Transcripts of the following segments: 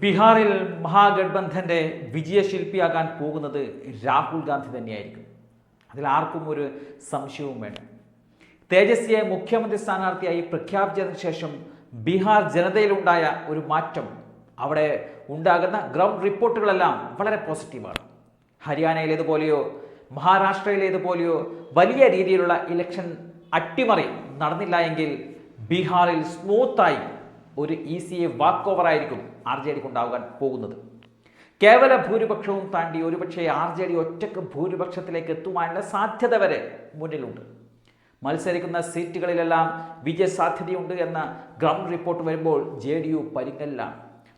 ബീഹാറിൽ മഹാഗഡ്ബന്ധന്റെ വിജയശില്പിയാകാൻ പോകുന്നത് രാഹുൽ ഗാന്ധി തന്നെയായിരിക്കും. അതിൽ ആർക്കും ഒരു സംശയവും വേണ്ട. തേജസ്വിയെ മുഖ്യമന്ത്രി സ്ഥാനാർത്ഥിയായി പ്രഖ്യാപിച്ചതിന് ശേഷം ബീഹാർ ജനതയിലുണ്ടായ ഒരു മാറ്റം അവിടെ ഉണ്ടാകുന്ന ഗ്രൗണ്ട് റിപ്പോർട്ടുകളെല്ലാം വളരെ പോസിറ്റീവാണ്. ഹരിയാനയിലേതുപോലെയോ മഹാരാഷ്ട്രയിലേതുപോലെയോ വലിയ രീതിയിലുള്ള ഇലക്ഷൻ അട്ടിമറി നടന്നില്ല എങ്കിൽ ബീഹാറിൽ സ്മൂത്തായി ഒരു ഇ സിയെ വാക്ക് ഓവർ ആയിരിക്കും ആർ ജെ ഡിക്ക് ഉണ്ടാകാൻ പോകുന്നത്. കേവല ഭൂരിപക്ഷവും താണ്ടി ഒരുപക്ഷെ ആർ ജെ ഡി ഒറ്റയ്ക്ക് ഭൂരിപക്ഷത്തിലേക്ക് എത്തുവാനുള്ള സാധ്യത വരെ മുന്നിലുണ്ട്. മത്സരിക്കുന്ന സീറ്റുകളിലെല്ലാം വിജയ സാധ്യതയുണ്ട് എന്ന ഗ്രൗണ്ട് റിപ്പോർട്ട് വരുമ്പോൾ ജെ ഡി യു പരിങ്ങലിലാണ്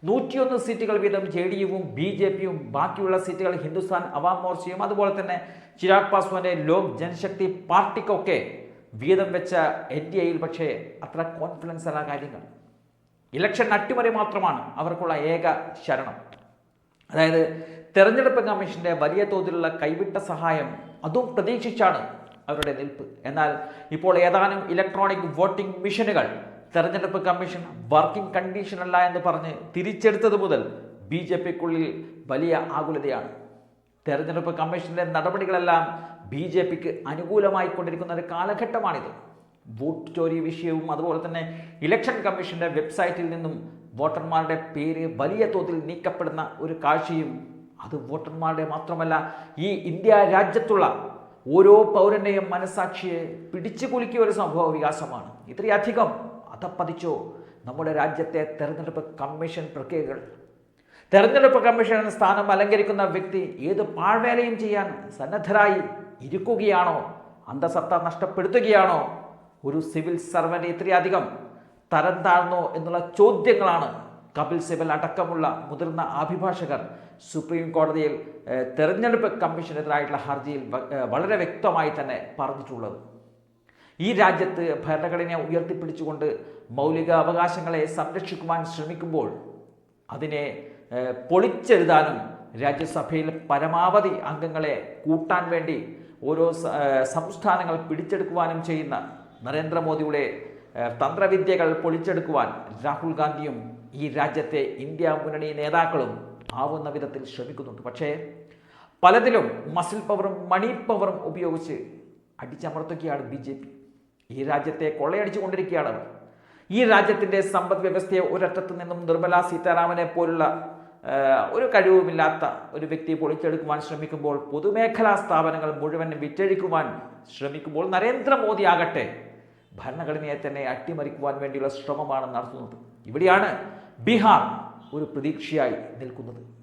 നൂറ്റിയൊന്ന് സീറ്റുകൾ വീതം ജെ ഡി യുവും ബി ജെ പിയും ബാക്കിയുള്ള സീറ്റുകൾ ഹിന്ദുസ്ഥാൻ അവാം മോർച്ചയും അതുപോലെ തന്നെ ചിരാഗ് പാസ്വാന്റെ ലോക് ജനശക്തി പാർട്ടിക്കൊക്കെ വീതം വെച്ച എൻ ഡി എയിൽ പക്ഷേ അത്ര കോൺഫിഡൻസ് അല്ല കാര്യങ്ങൾ. ഇലക്ഷൻ അട്ടിമറി മാത്രമാണ് അവർക്കുള്ള ഏക ശരണം. അതായത് തെരഞ്ഞെടുപ്പ് കമ്മീഷന്റെ വലിയ തോതിലുള്ള കൈവിട്ട സഹായം അതും പ്രതീക്ഷിച്ചാണ് അവരുടെ നിൽപ്പ്. എന്നാൽ ഇപ്പോൾ ഏതാനും ഇലക്ട്രോണിക് വോട്ടിംഗ് മെഷീനുകൾ തെരഞ്ഞെടുപ്പ് കമ്മീഷൻ വർക്കിംഗ് കണ്ടീഷൻ അല്ല എന്ന് പറഞ്ഞ് തിരിച്ചെടുത്തത് മുതൽ ബി ജെ പിക്കുള്ളിൽ വലിയ ആകുലതയാണ്. തെരഞ്ഞെടുപ്പ് കമ്മീഷന്റെ നടപടികളെല്ലാം ബി ജെ പിക്ക് അനുകൂലമായിക്കൊണ്ടിരിക്കുന്ന ഒരു കാലഘട്ടമാണിത്. വോട്ട് ചോരി വിഷയവും അതുപോലെ തന്നെ ഇലക്ഷൻ കമ്മീഷന്റെ വെബ്സൈറ്റിൽ നിന്നും വോട്ടർമാരുടെ പേര് വലിയ തോതിൽ നീക്കപ്പെടുന്ന ഒരു കാഴ്ചയും അത് വോട്ടർമാരുടെ മാത്രമല്ല ഈ ഇന്ത്യ രാജ്യത്തുള്ള ഓരോ പൗരന്റെയും മനസാക്ഷിയെ പിടിച്ചു കുലുക്കിയ ഒരു സംഭവ വികാസമാണ്. ഇത്രയധികം അതപ്പതിച്ചോ നമ്മുടെ രാജ്യത്തെ തെരഞ്ഞെടുപ്പ് കമ്മീഷൻ പ്രക്രിയകൾ. തെരഞ്ഞെടുപ്പ് കമ്മീഷൻ സ്ഥാനം അലങ്കരിക്കുന്ന വ്യക്തി ഏത് പാഴ്വേലയും ചെയ്യാൻ സന്നദ്ധരായി ഇരിക്കുകയാണോ? അന്തസത്ത നഷ്ടപ്പെടുത്തുകയാണോ? ഒരു സിവിൽ സർവന്റ് ഇത്രയധികം തരം താഴ്ന്നോ എന്നുള്ള ചോദ്യങ്ങളാണ് കപിൽ സിബൽ അടക്കമുള്ള മുതിർന്ന അഭിഭാഷകർ സുപ്രീം കോടതിയിൽ തെരഞ്ഞെടുപ്പ് കമ്മീഷനെതിരായിട്ടുള്ള ഹർജിയിൽ വളരെ വ്യക്തമായി തന്നെ പറഞ്ഞിട്ടുള്ളത്. ഈ രാജ്യത്ത് ഭരണഘടനയെ ഉയർത്തിപ്പിടിച്ചുകൊണ്ട് മൗലിക അവകാശങ്ങളെ സംരക്ഷിക്കുവാൻ ശ്രമിക്കുമ്പോൾ അതിനെ പൊളിച്ചെഴുതാനും രാജ്യസഭയിൽ പരമാവധി അംഗങ്ങളെ കൂട്ടാൻ വേണ്ടി ഓരോ സംസ്ഥാനങ്ങൾ പിടിച്ചെടുക്കുവാനും ചെയ്യുന്ന നരേന്ദ്രമോദിയുടെ തന്ത്രവിദ്യകൾ പൊളിച്ചെടുക്കുവാൻ രാഹുൽ ഗാന്ധിയും ഈ രാജ്യത്തെ ഇന്ത്യ മുന്നണി നേതാക്കളും ആവുന്ന വിധത്തിൽ ശ്രമിക്കുന്നുണ്ട്. പക്ഷേ പലതിലും മസിൽ പവറും മണി പവറും ഉപയോഗിച്ച് അടിച്ചമർത്തുകയാണ് ബി ജെ പി. ഈ രാജ്യത്തെ കൊള്ളയടിച്ചു കൊണ്ടിരിക്കുകയാണ് അവർ. ഈ രാജ്യത്തിന്റെ സമ്പദ് വ്യവസ്ഥയെ ഒരറ്റത്തു നിന്നും നിർമ്മല സീതാരാമനെ പോലുള്ള ഒരു കഴിവുമില്ലാത്ത ഒരു വ്യക്തി പൊളിച്ചെടുക്കുവാൻ ശ്രമിക്കുമ്പോൾ പൊതുമേഖലാ സ്ഥാപനങ്ങൾ മുഴുവൻ വിറ്റഴിക്കുവാൻ ശ്രമിക്കുമ്പോൾ നരേന്ദ്രമോദി ആകട്ടെ ഭരണഘടനയെ തന്നെ അട്ടിമറിക്കുവാൻ വേണ്ടിയുള്ള ശ്രമമാണ് നടത്തുന്നത്. ഇവിടെയാണ് ബീഹാർ ഒരു പ്രതീക്ഷയായി നിൽക്കുന്നത്.